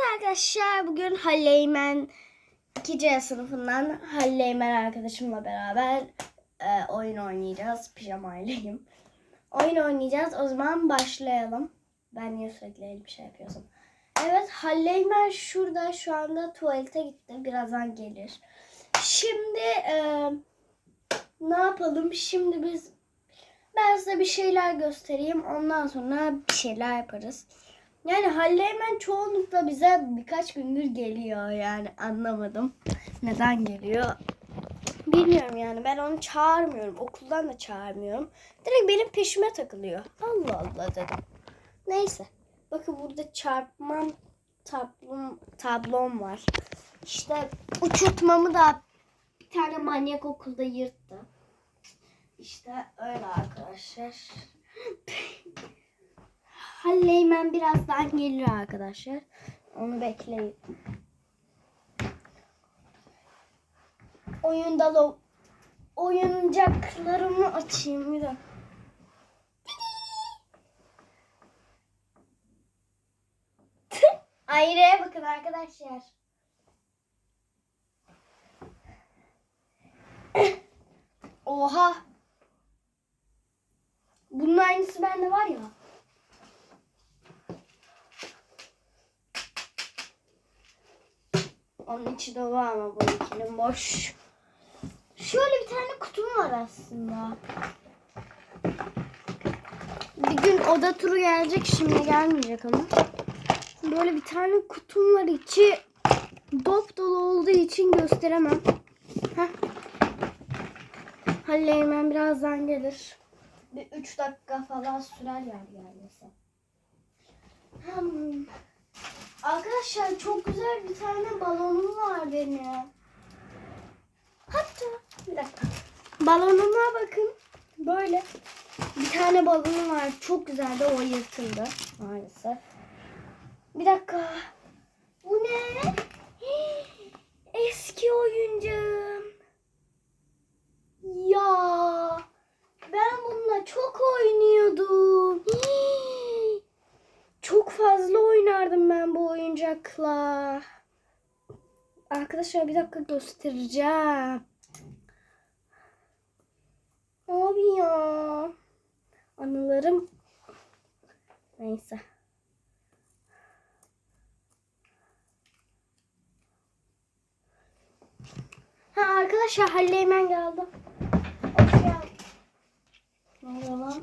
arkadaşlar bugün Halleymen 2C sınıfından Halleymen arkadaşımla beraber e, oyun oynayacağız. Pijamaylıyım. Oyun oynayacağız. O zaman başlayalım. Ben niye sürekli el bir şey yapıyorsun? Evet Halleymen şurada şu anda tuvalete gitti. Birazdan gelir. Şimdi e, ne yapalım? Şimdi biz ben size bir şeyler göstereyim. Ondan sonra bir şeyler yaparız. Yani Halleymen çoğunlukla bize birkaç gündür geliyor yani anlamadım. Neden geliyor? Bilmiyorum yani ben onu çağırmıyorum. Okuldan da çağırmıyorum. Direkt benim peşime takılıyor. Allah Allah dedim. Neyse. Bakın burada çarpmam tablom, tablom var. İşte uçurtmamı da bir tane manyak okulda yırttı. İşte öyle arkadaşlar. Halleymen birazdan geliyor arkadaşlar. Onu bekleyin. Oyunda lo oyuncaklarımı açayım bir dakika. Ayrıya bakın arkadaşlar. Oha. Bunun aynısı bende var ya. Onun içi dolu ama bununkinin boş. Şöyle bir tane kutum var aslında. Bir gün oda turu gelecek şimdi gelmeyecek ama. Böyle bir tane kutum var içi dop dolu olduğu için gösteremem. Heh. Halleymen birazdan gelir. Bir 3 dakika falan sürer yani gelmesi. Arkadaşlar çok güzel bir tane balonum var benim. Hatta bir dakika. Balonuma bakın. Böyle bir tane balonum var. Çok güzeldi. O yırtıldı maalesef. Bir dakika. Bu ne? Eski oyuncağım. Ya ben bununla çok oynuyordum. Çok fazla oynardım ben oyuncakla. Arkadaşlar bir dakika göstereceğim. Abi ya. Anılarım. Neyse. Ha arkadaşlar Halleymen geldi. Hoş geldin. Lan?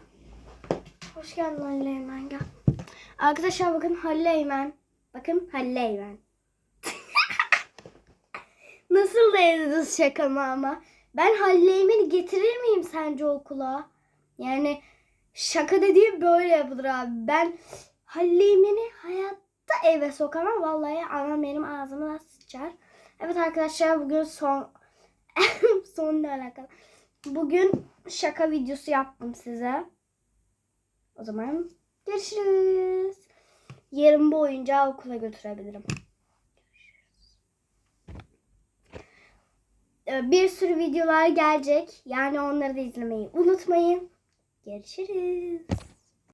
Hoş geldin Halleymen gel. Arkadaşlar bakın Halleymen. Bakın Halleymen. Nasıl da ediniz şakamı ama. Ben Halleymen'i getirir miyim sence okula? Yani şaka dediğim böyle yapılır abi. Ben Halleymen'i hayatta eve sokamam. Vallahi anam benim ağzımı sıçar. Evet arkadaşlar bugün son sonla alakalı. Bugün şaka videosu yaptım size. O zaman görüşürüz. Yarın bu oyuncağı okula götürebilirim. Ee, Bir sürü videolar gelecek. Yani onları da izlemeyi unutmayın. Görüşürüz.